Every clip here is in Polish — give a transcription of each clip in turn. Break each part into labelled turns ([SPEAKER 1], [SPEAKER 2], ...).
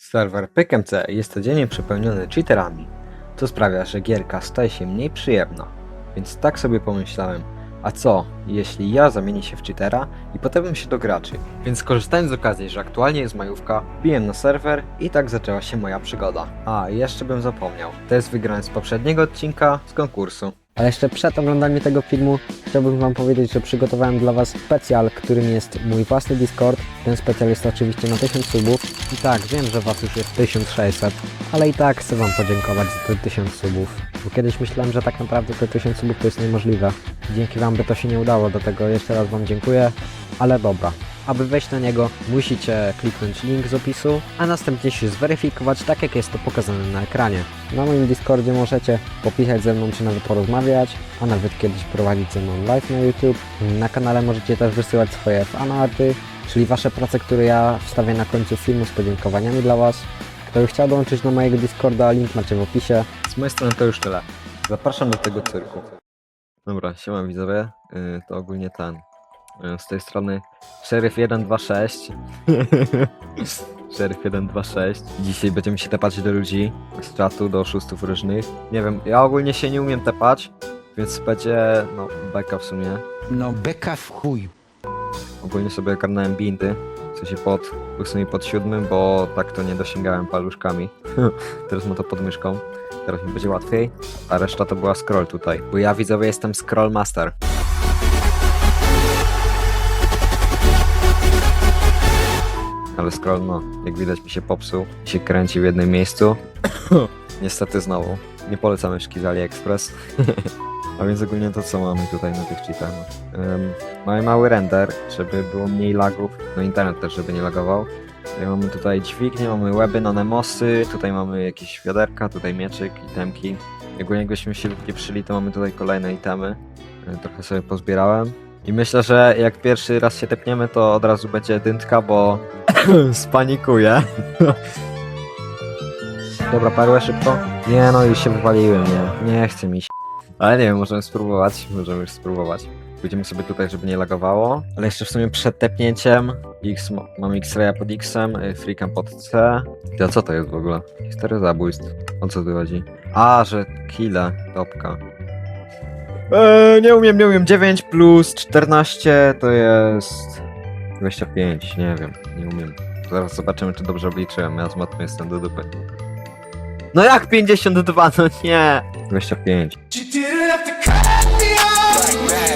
[SPEAKER 1] Serwer PKMC jest codziennie przepełniony cheaterami, co sprawia, że gierka staje się mniej przyjemna. Więc tak sobie pomyślałem, a co, jeśli ja zamienię się w cheatera i podam się do graczy? Więc korzystając z okazji, że aktualnie jest majówka, wbiłem na serwer i tak zaczęła się moja przygoda. A, jeszcze bym zapomniał, to jest wygrany z poprzedniego odcinka z konkursu.
[SPEAKER 2] Ale jeszcze przed oglądaniem tego filmu chciałbym Wam powiedzieć, że przygotowałem dla Was specjal, którym jest mój własny Discord. Ten specjal jest oczywiście na 1000 subów. I tak, wiem, że Was już jest 1600, ale i tak chcę Wam podziękować za te 1000 subów. Bo kiedyś myślałem, że tak naprawdę te 1000 subów to jest niemożliwe. Dzięki Wam by to się nie udało, do tego jeszcze raz Wam dziękuję. Ale dobra, aby wejść na niego, musicie kliknąć link z opisu, a następnie się zweryfikować tak, jak jest to pokazane na ekranie. Na moim Discordzie możecie popisać ze mną, czy nawet porozmawiać, a nawet kiedyś prowadzić ze mną live na YouTube. Na kanale możecie też wysyłać swoje fanarty, czyli wasze prace, które ja wstawię na końcu filmu z podziękowaniami dla was. Kto by chciał dołączyć do mojego Discorda, link macie w opisie.
[SPEAKER 1] Z mojej strony to już tyle. Zapraszam do tego cyrku. Dobra, siema widzowie. Yy, to ogólnie ten. Yy, z tej strony Sheriff 126. Sheriff 126. Dzisiaj będziemy się tepać do ludzi z czatu, do oszustów różnych. Nie wiem, ja ogólnie się nie umiem tepać, więc będzie, no, beka w sumie.
[SPEAKER 3] No beka w chuj.
[SPEAKER 1] Ogólnie sobie ogarnąłem bindy, w sensie pod ósmym i pod siódmym, bo tak to nie dosięgałem paluszkami. Teraz mam to pod myszką. Teraz mi będzie łatwiej, a reszta to była scroll tutaj. Bo ja widzowie jestem scroll master. Ale scroll no, jak widać mi się popsuł, się kręci w jednym miejscu. Niestety znowu. Nie polecam myszki z AliExpress. A więc ogólnie to co mamy tutaj na tych cheatach? Um, mamy mały render, żeby było mniej lagów, no internet też żeby nie lagował. Tutaj mamy tutaj dźwignię, mamy weby, nanemosy, tutaj mamy jakieś wiaderka, tutaj mieczyk, itemki. Ogólnie jakbyśmy się wypieprzyli, to mamy tutaj kolejne itemy. E, Trochę sobie pozbierałem. I myślę, że jak pierwszy raz się tepniemy, to od razu będzie dyntka, bo spanikuję. Dobra, perłę szybko. Nie no, już się wywaliłem, nie. Nie chce mi się. Ale nie wiem, możemy spróbować. Możemy już spróbować. Pójdziemy sobie tutaj, żeby nie lagowało. Ale jeszcze w sumie przed tepnięciem X, ma- mam X-raya pod X-em, y, freakam pod C. Ja co to jest w ogóle? Historia zabójstw. O co tu chodzi? A, że kile, topka. Eee, nie umiem, nie umiem. 9 plus 14 to jest 25, nie wiem, nie umiem. Zaraz zobaczymy, czy dobrze obliczyłem. Ja z matmy jestem do dupy. No jak 52? No nie! 25.
[SPEAKER 4] You didn't have to cut me off.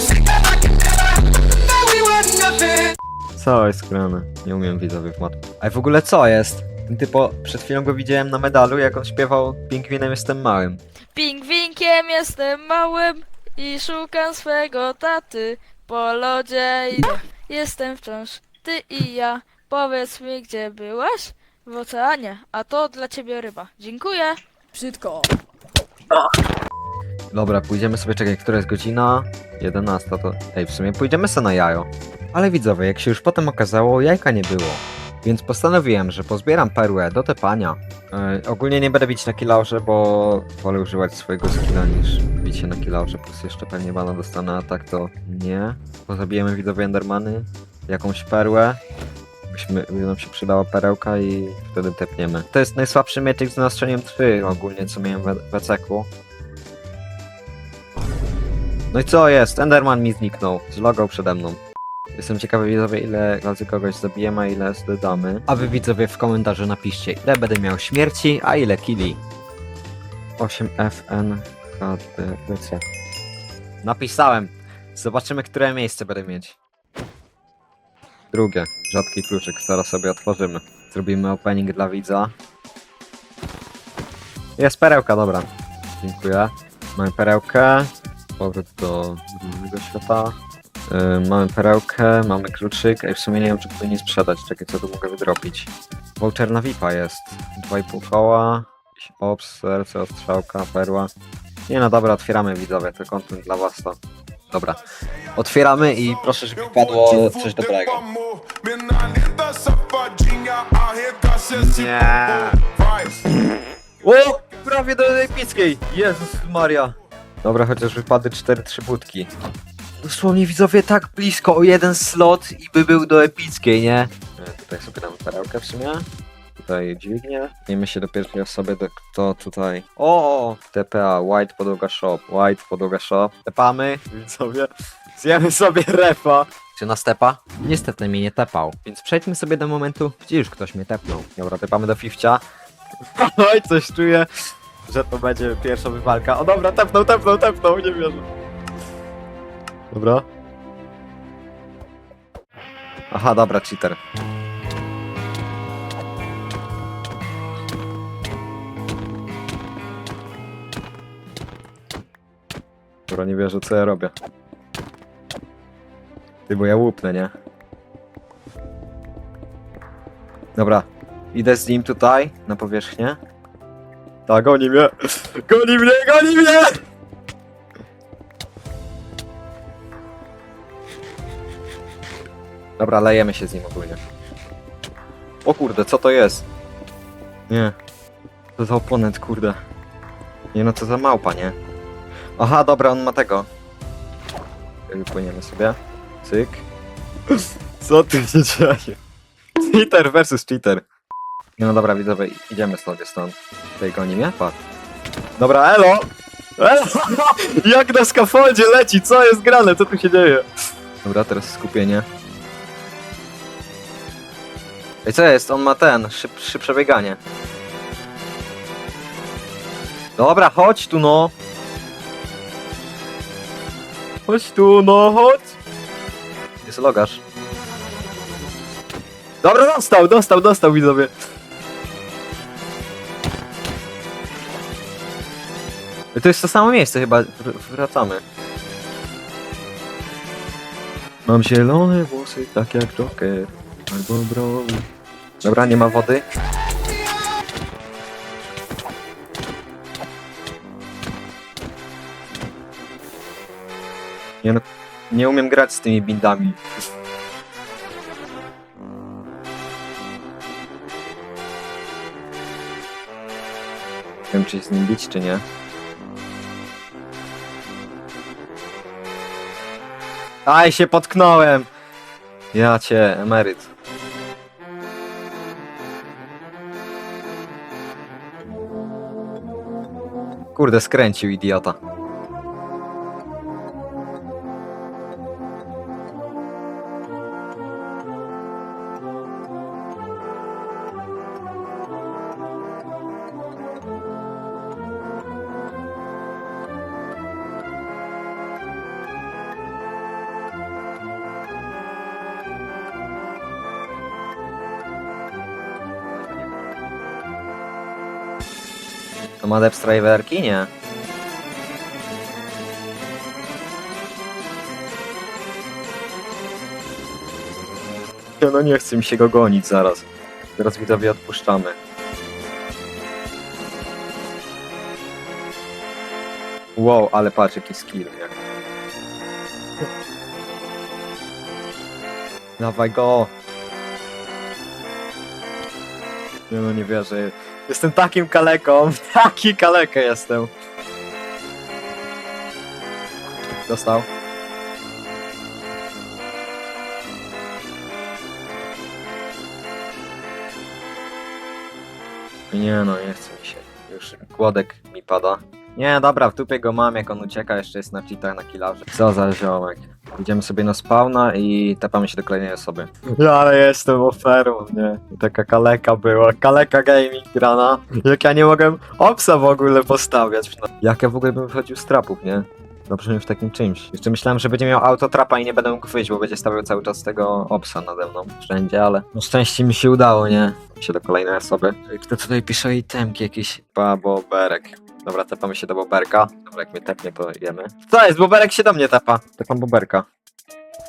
[SPEAKER 4] Said that I could never, that we were nothing.
[SPEAKER 1] Co jest grane? Nie umiem widzowie w matmę. A w ogóle co jest? Ten typo, przed chwilą go widziałem na medalu, jak on śpiewał Pingwinem jestem małym.
[SPEAKER 5] Pingwinkiem jestem małym i szukam swego taty po lodzie i jestem wciąż ty i ja. Powiedz mi, gdzie byłaś? W oceanie, a to dla ciebie ryba. Dziękuję.
[SPEAKER 6] Brzydko.
[SPEAKER 1] Dobra, pójdziemy sobie, czekaj, która jest godzina? 11 to... Ej, w sumie pójdziemy sobie na jajo. Ale widzowie, jak się już potem okazało, jajka nie było. Więc postanowiłem, że pozbieram perłę do tepania. Yy, ogólnie nie będę bić na kilaurze, bo wolę używać swojego skilla niż bić się na kilaurze, plus jeszcze pewnie bana dostanę, a tak to nie. Pozabijemy widzowie endermany, jakąś perłę. Byśmy, by nam się przydała perełka i wtedy tepniemy. To jest najsłabszy mieczyk z nastrzeniem 3 ogólnie, co miałem w, w ECK-u. No i co jest? Enderman mi zniknął. Zlogał przede mną. Jestem ciekawy widzowie ile razy kogoś zabijemy, a ile zdamy. A wy widzowie w komentarzu napiszcie ile będę miał śmierci, a ile killi. 8FN HDBC. Napisałem. Zobaczymy, które miejsce będę mieć. Drugie. Rzadki kluczyk. Zaraz sobie otworzymy. Zrobimy opening dla widza. Jest perełka, dobra. Dziękuję. Mamy perełkę. Powrót do normalnego świata. Yy, mamy perełkę, mamy kluczyk. Ej, w sumie nie wiem, czy powinien sprzedać. Czekaj, co tu mogę wydropić. Voucher na VIPa jest. 2,5 koła. Ops, serce, ostrzałka, perła. Nie no dobra, otwieramy widzowie. To content dla was to. Dobra. Otwieramy i proszę, żeby padło coś dobrego. Nie. O! Prawie do epickiej! Jezus Maria! Dobra, chociaż wypadły 4 trzybutki. Dosłownie widzowie tak blisko o jeden slot i by był do epickiej, nie? E, Tutaj sobie damy perełkę w sumie. tutaj dźwignię. Miejmy się do pierwszej osoby, do kto tutaj... O! TPA, White Podłoga Shop, White Podłoga Shop. Tepamy, widzowie. Zjemy sobie refa. Czy nas tepa? Niestety mnie nie tepał. Więc przejdźmy sobie do momentu, gdzie już ktoś mnie tepnął. Dobra, tepamy do Fifcia. Oj, coś czuję, że to będzie pierwsza wywalka. O dobra, tepnął, tepnął, tepnął, nie wierzę. Dobra. Aha, dobra, cheater. Dobra, nie wierzę, co ja robię. Ty, bo ja łupnę, nie? Dobra, idę z nim tutaj, na powierzchnię. Tak, goni mnie! Goni mnie, goni mnie! Dobra, lejemy się z nim ogólnie. O kurde, co to jest? Nie. To za oponent, kurde. Nie no, to za małpa, nie? Aha, dobra, on ma tego. Płyniemy sobie. Cyk. Co tu się dzieje? Cheater versus cheater. Nie no dobra, widzowie, idziemy sobie stąd. Tutaj goni mnie? Patrz. Dobra, elo! Elo! Jak na skafoldzie leci, co jest grane, co tu się dzieje? Dobra, teraz skupienie. Ej, co jest? On ma ten, szyb, szybsze bieganie. Dobra, chodź tu no! Chodź tu, no chodź! Jest logarz. Dobra, dostał, dostał, dostał widzowie. I To jest to samo miejsce chyba, wr- wracamy. Mam zielone włosy, tak jak Joker, albo brąz. Dobra, nie ma wody. Nie no, nie umiem grać z tymi bindami. Nie wiem, czy się z nim bić, czy nie. Aj, się potknąłem! Ja cię, emeryt. Kurde, skręcił idiota. To ma depth driverki? Nie. No nie chce mi się go gonić zaraz. Teraz widzowie odpuszczamy. Wow, ale patrz jaki skill, nie? Dawaj go! Nie no, nie wierzę. Jestem takim kaleką, taki kalekę jestem. Dostał. Nie no, nie chce mi się. Już głodek mi pada. Nie, dobra, w dupie go mam, jak on ucieka, jeszcze jest na cheatach, na killarze. Co za ziomek. Idziemy sobie na spawna i tepamy się do kolejnej osoby. Ja, ale jestem oferą, nie? Taka kaleka była, kaleka gaming grana. Jak ja nie mogłem opsa w ogóle postawiać. No. Jak ja w ogóle bym wychodził z trapów, nie? Dobrze mi w takim czymś. Jeszcze myślałem, że będzie miał autotrapa i nie będę mógł wyjść, bo będzie stawiał cały czas tego opsa nade mną wszędzie, ale no szczęście mi się udało, nie? Się do kolejnej osoby. Kto tutaj pisze itemki jakieś? Pa, boberek. Dobra, tepamy się do boberka. Dobra, jak mnie tepnie, to jemy. Co jest? Boberek się do mnie tepa. Tepam boberka.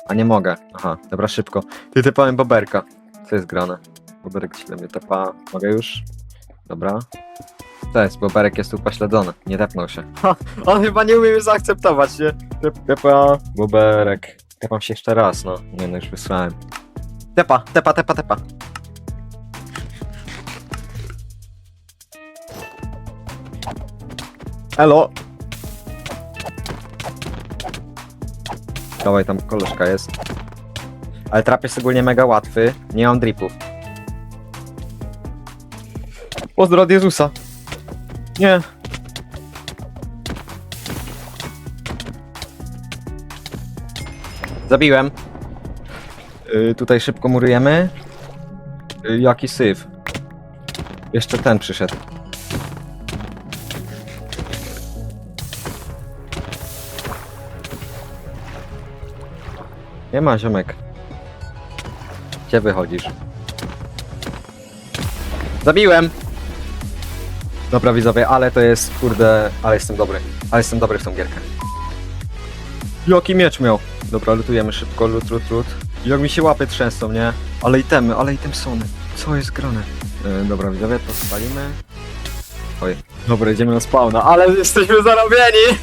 [SPEAKER 1] A nie mogę. Aha, dobra, szybko. Ty tepałem boberka. Co jest grane? Boberek się do mnie tepa. Mogę już? Dobra. To jest, boberek jest upośledzony. Nie tepnął się. Ha, on chyba nie umie mnie zaakceptować, nie? Tep, tepa, boberek. Tepam się jeszcze raz, no. Nie no, już wysłałem. Tepa, tepa, tepa, tepa. Elo. Dawaj, tam koleżka jest. Ale trap jest ogólnie mega łatwy. Nie mam dripów. Pozdro od Jezusa. Nie. Zabiłem. Y, tutaj szybko murujemy. Y, jaki syf. Jeszcze ten przyszedł. Nie ma ziomek. Gdzie wychodzisz? Zabiłem! Dobra widzowie, ale to jest kurde, ale jestem dobry. Ale jestem dobry w tą gierkę. Jaki miecz miał? Dobra, lutujemy szybko, lut, lut, lut. Jak mi się łapy trzęsą, nie? Ale itemy, ale item sony. Co jest grane? E, dobra widzowie, to spalimy. Oj, dobra, idziemy na spawna, ale jesteśmy zarobieni!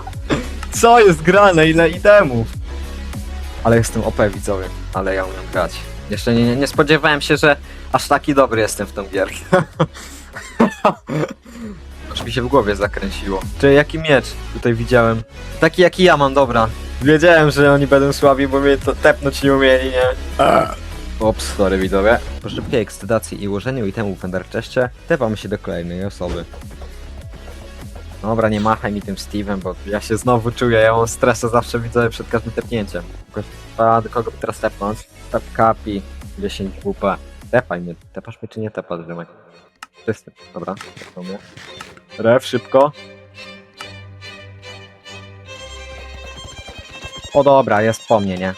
[SPEAKER 1] Co jest grane? Ile itemów? Ale jestem OP widzowie, ale ja umiem grać. Jeszcze nie, nie, spodziewałem się, że aż taki dobry jestem w tą gierkę. Aż mi się w głowie zakręciło. Czy jaki miecz tutaj widziałem? Taki jaki ja mam, dobra. Wiedziałem, że oni będą słabi, bo mnie to tepnąć nie umieli, nie? Ops, sorry widzowie. Po szybkiej ekscytacji i ułożeniu itemów w Enderczeście, tepamy się do kolejnej osoby. Dobra, nie machaj mi tym Steve'em, bo ja się znowu czuję, ja mam stresa zawsze widzę przed każdym tepnięciem. A do kogo by teraz tepnąć? Tep kapi, 10 WP. Tepaj mnie, tepasz mnie czy nie tepasz, ziomek? Czysty, dobra, tepnął mnie. Ref, szybko. O dobra, jest po mnie, nie?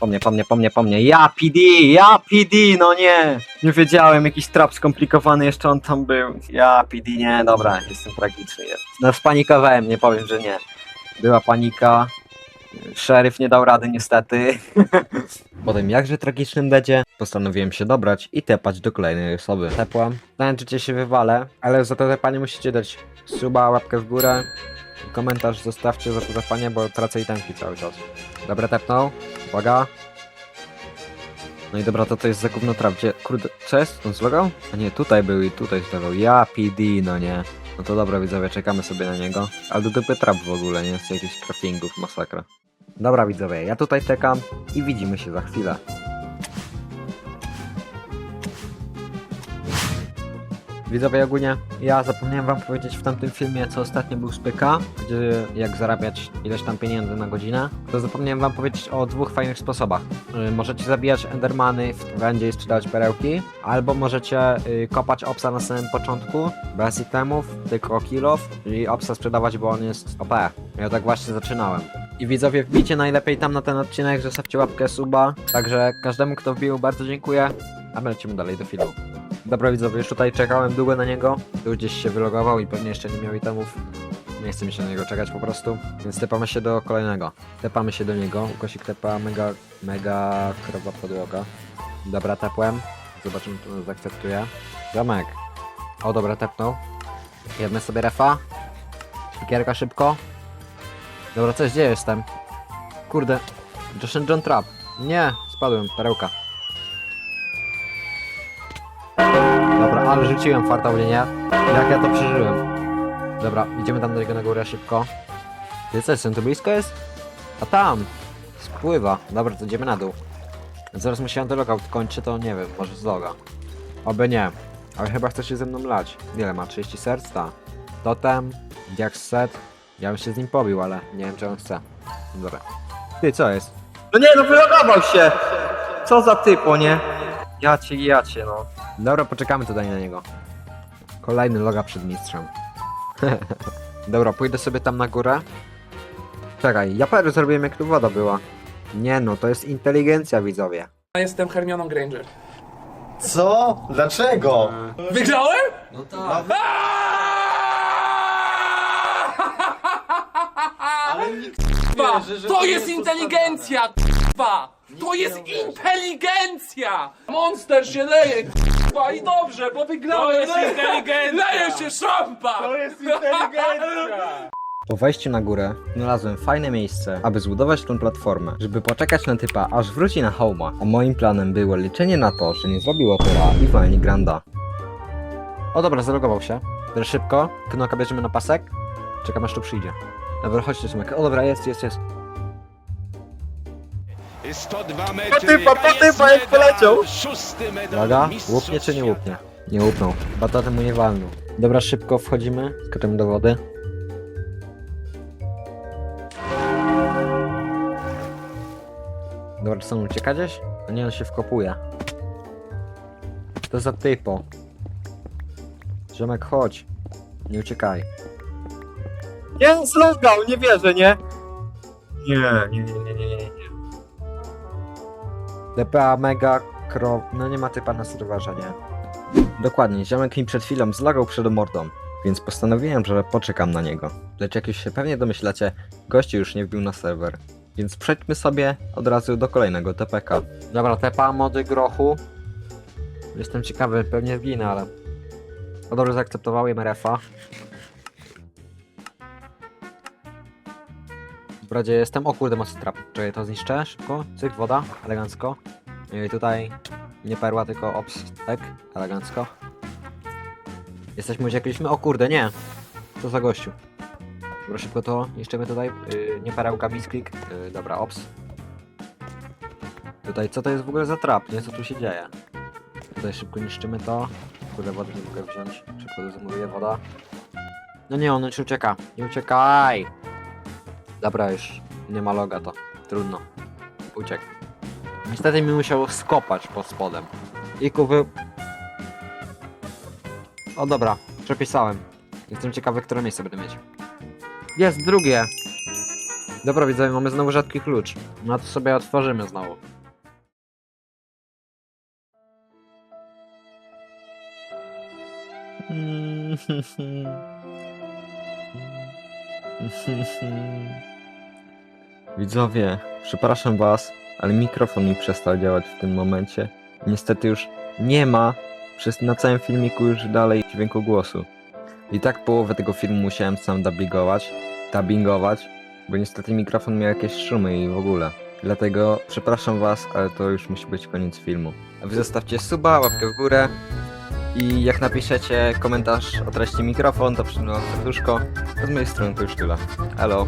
[SPEAKER 1] Po mnie, po mnie, po mnie, po mnie. Ja PD, ja PD, no nie! Nie wiedziałem, jakiś trap skomplikowany jeszcze on tam był. Ja PD, nie, dobra, jestem tragiczny. Jest. No spanikowałem, nie powiem, że nie. Była panika. Szeryf nie dał rady niestety. Po tym jakże tragicznym dedzie postanowiłem się dobrać i tepać do kolejnej osoby. Tepłam. Zajęczycie się wywalę, ale za to tepanie musicie dać suba, łapkę w górę. Komentarz zostawcie za to tepanie, bo tracę itemki cały czas. Dobra, tepnął. Uwaga. No i dobra, to to jest za gówno trap. Gdzie, kurde, co jest? On? A nie, tutaj był i tutaj zlogał. Ja, PD, no nie. No to dobra, widzowie, czekamy sobie na niego. Ale do dupy trap w ogóle, nie? Z jakichś craftingów, masakra. Dobra, widzowie, ja tutaj czekam i widzimy się za chwilę. Widzowie, ogólnie ja zapomniałem wam powiedzieć w tamtym filmie, co ostatnio był z PK, gdzie jak zarabiać ileś tam pieniędzy na godzinę, to zapomniałem wam powiedzieć o dwóch fajnych sposobach. Y, możecie zabijać endermany w będzie i sprzedawać perełki, albo możecie y, kopać obsa na samym początku, bez itemów, tylko kilof, i obsa sprzedawać, bo on jest OP. Ja tak właśnie zaczynałem. I widzowie, wbijcie najlepiej tam na ten odcinek, zostawcie łapkę suba, także każdemu kto wbił bardzo dziękuję, a my lecimy dalej do filmu. Dobra widzowie, już tutaj czekałem długo na niego. Tu gdzieś się wylogował i pewnie jeszcze nie miał itemów. Nie chce mi się na niego czekać po prostu. Więc tepamy się do kolejnego. Tepamy się do niego. Ukosik tepa mega, mega krowa podłoga. Dobra, tepłem. Zobaczymy, czy on zaakceptuje. Zamek. O, dobra, tepnął. Jemy sobie refa. Gierka szybko. Dobra, coś, gdzie jestem? Kurde. Josh John Trap. Nie, spadłem, perełka. Dobra, ale rzuciłem farta w. Jak ja to przeżyłem? Dobra, idziemy tam do niego na górę szybko. Ty co, jestem tu blisko jest? A tam! Spływa. Dobra, to idziemy na dół. Zaraz mu się antylogout kończy, to nie wiem, może z loga. Oby nie. Ale chyba chce się ze mną lać. Ile ma? 30 serc? Ta. Totem, Diax set. Ja bym się z nim pobił, ale nie wiem, czy on chce. Dobra. Ty, co jest? No nie, no wylogował się! Co za typo, nie? Ja cię, ja cię, no. Dobra, poczekamy tutaj na niego. Kolejny loga przed mistrzem. Dobra, pójdę sobie tam na górę. Czekaj, ja parę zrobiłem jak tu woda była. Nie no, to jest inteligencja widzowie.
[SPEAKER 6] Jestem Hermioną Granger.
[SPEAKER 7] Co? Dlaczego?
[SPEAKER 6] Wygrałem?
[SPEAKER 7] No tak. Ale nikt
[SPEAKER 6] Kurwa,
[SPEAKER 7] wierzy, że
[SPEAKER 6] to
[SPEAKER 7] to
[SPEAKER 6] jest
[SPEAKER 7] jest
[SPEAKER 6] inteligencja, kurwa! To jest inteligencja! Monster się leje, kurwa, i dobrze, bo wygrałem! To jest inteligencja! Leje się szampa! To jest inteligencja!
[SPEAKER 1] Po wejściu na górę znalazłem fajne miejsce, aby zbudować tą platformę, żeby poczekać na typa, aż wróci na homa. A moim planem było liczenie na to, że nie zrobił opera i walni Granda. O dobra, zalogował się. Teraz szybko, knoka bierzemy na pasek. Czekam aż tu przyjdzie. Dobra, chodźcie Szymek. O dobra, jest, jest, jest.
[SPEAKER 4] 102 metry.
[SPEAKER 8] Patypa, patypa, jak poleciał.
[SPEAKER 4] Szósty medal.
[SPEAKER 1] Uwaga,
[SPEAKER 4] Mistrzostw
[SPEAKER 1] łupnie czy nie
[SPEAKER 4] świata.
[SPEAKER 1] łupnie? Nie łupnął. Bataty mu nie walnął. Dobra, szybko wchodzimy, skaczemy do wody. Dobra, czy on ucieka gdzieś? A nie, on się wkopuje. To za typo? Ziomek, chodź. Nie uciekaj.
[SPEAKER 8] Nie, zlogał, nie wierzę, nie? Nie, nie, nie, nie, nie, nie.
[SPEAKER 1] DPA mega kro... No nie ma typa na serwerze, nie?
[SPEAKER 8] Dokładnie, ziomek mi przed chwilą zlogał przed mordą, więc postanowiłem, że poczekam na niego. Lecz jak już się pewnie domyślacie, gości już nie wbił na serwer. Więc przejdźmy sobie od razu do kolejnego TPK.
[SPEAKER 1] Dobra, tepa mody grochu. Jestem ciekawy, pewnie wginę, ale... No dobrze, zaakceptowałem RF-a. Dobra, gdzie jestem? O kurde, trap. Czekaj, to zniszczę szybko. Cyk, woda, elegancko. I tutaj nie perła, tylko ops, tak, elegancko. Jesteśmy, uciekliśmy? O kurde, nie! Co za gościu. Dobra, szybko to niszczymy tutaj. Yy, nie perełka, misklik. Yy, dobra, ops. Tutaj, co to jest w ogóle za trap, nie? Co tu się dzieje? Tutaj szybko niszczymy to. Kurde, wody nie mogę wziąć. Szybko zamówię woda. No nie, on już ucieka. Nie uciekaj! Dobra, już nie ma loga to. Trudno. Uciekł. Niestety mi musiał skopać pod spodem. I kuwy... O dobra, przepisałem. Jestem ciekawy, które miejsce będę mieć. Jest, drugie! Dobra, widzowie, mamy znowu rzadki klucz. No to sobie otworzymy znowu.
[SPEAKER 8] Widzowie, przepraszam was, ale mikrofon mi przestał działać w tym momencie. Niestety już nie ma przez na całym filmiku już dalej dźwięku głosu. I tak połowę tego filmu musiałem sam dubbingować, dubbingować, bo niestety mikrofon miał jakieś szumy i w ogóle. Dlatego przepraszam was, ale to już musi być koniec filmu. A wy zostawcie suba, łapkę w górę i jak napiszecie komentarz o treści mikrofon, to przyjmę serduszko. Z mojej strony to już tyle. Hello.